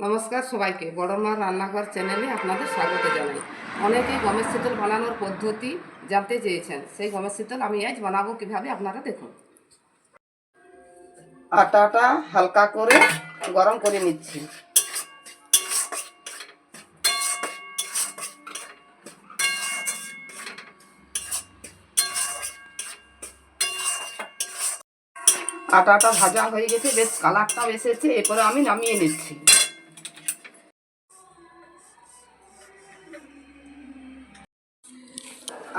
নমস্কার সবাইকে বড় মার রান্নাঘর চ্যানেলে আপনাদের স্বাগত জানাই। অনেকেই গমের শীতল বানানোর পদ্ধতি জানতে চেয়েছেন। সেই গমের শীতল আমি আজ বানাবো কীভাবে আপনারা দেখুন। আটাটা হালকা করে গরম করে নিচ্ছি। আটাটা ভাজা হয়ে গেছে, বেশ কালারটাও এসেছে, এরপরে আমি নামিয়ে নিচ্ছি।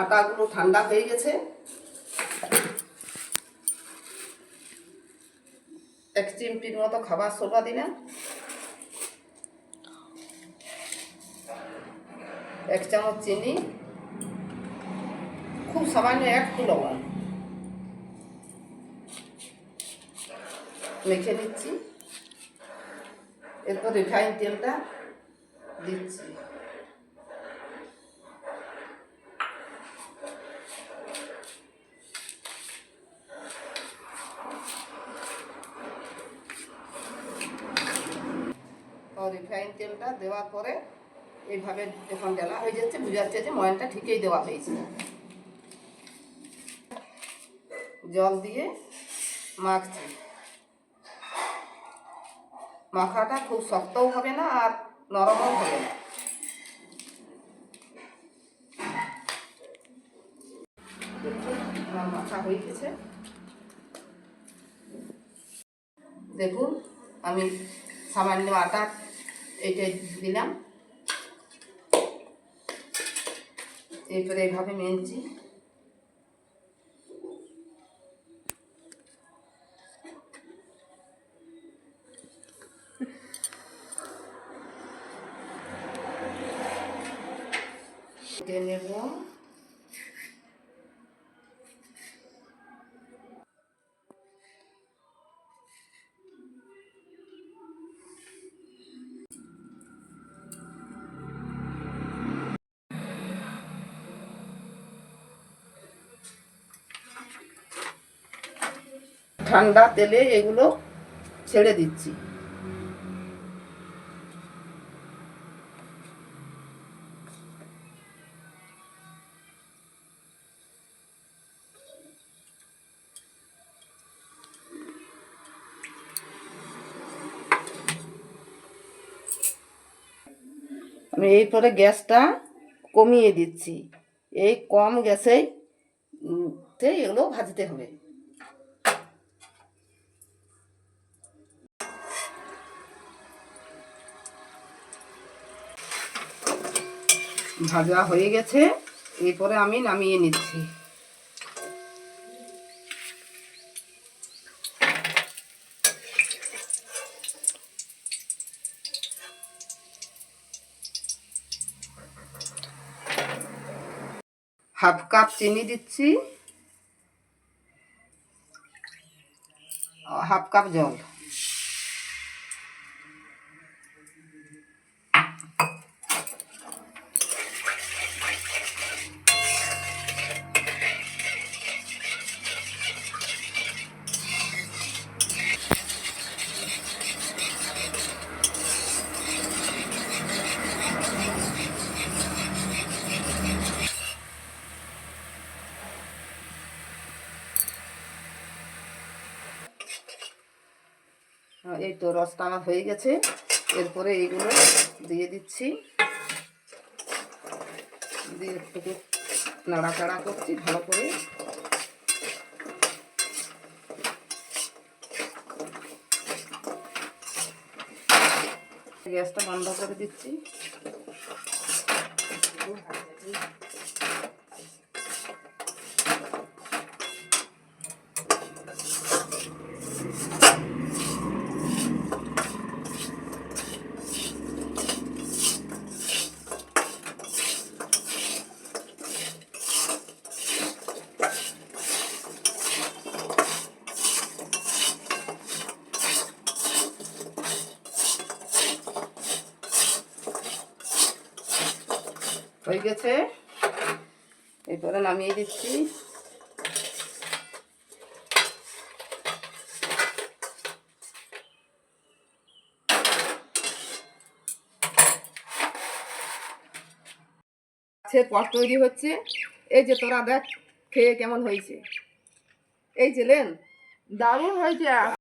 আটাগুলো ঠান্ডা হয়ে গেছে। এক চিমটির মতো খাবার সোডা দিলাম। এক চামচ চিনি। খুব সামান্য একটু লবণ। মেখে দিচ্ছি এরপর রিফাইন তেলটা দিচ্ছি। রিফাইন তেলটা দেওয়ার পরে এইভাবে যখন ডেলা হয়ে যাচ্ছে বুঝাচ্ছে যে ময়নটা ঠিকই দেওয়া হয়েছে। জল দিয়ে মাখছি। মাখাটা খুব শক্তও হবে না আর নরমও হবে না। হয়ে গেছে। দেখুন, আমি সামান্য আটা এইটা দিলাম। এরপরে এইভাবে মেনছি। নেব। ঠান্ডা তেলে এগুলো ছেড়ে দিচ্ছি। আমি এরপরে গ্যাসটা কমিয়ে দিচ্ছি। এই কম গ্যাসেই এগুলো ভাজতে হবে। ভাজা হয়ে গেছে। এরপরে আমি নামিয়ে নিচ্ছি। হাফ কাপ চিনি দিচ্ছি। হাফ কাপ জল। এই তো রসটা আমার হয়ে গেছে। এরপরে এইগুলো দিয়ে দিচ্ছি। দিয়ে একটু নাড়াচাড়া করছি ভালো করে। গ্যাসটা বন্ধ করে দিচ্ছি। হয়ে গেছে। এরপরে নামিয়ে দিচ্ছি। গাছের পট তৈরি হচ্ছে। এই যে তোরা দেখ, খেয়ে কেমন হয়েছে। এই ছিলেন দারুণ হয়েছে।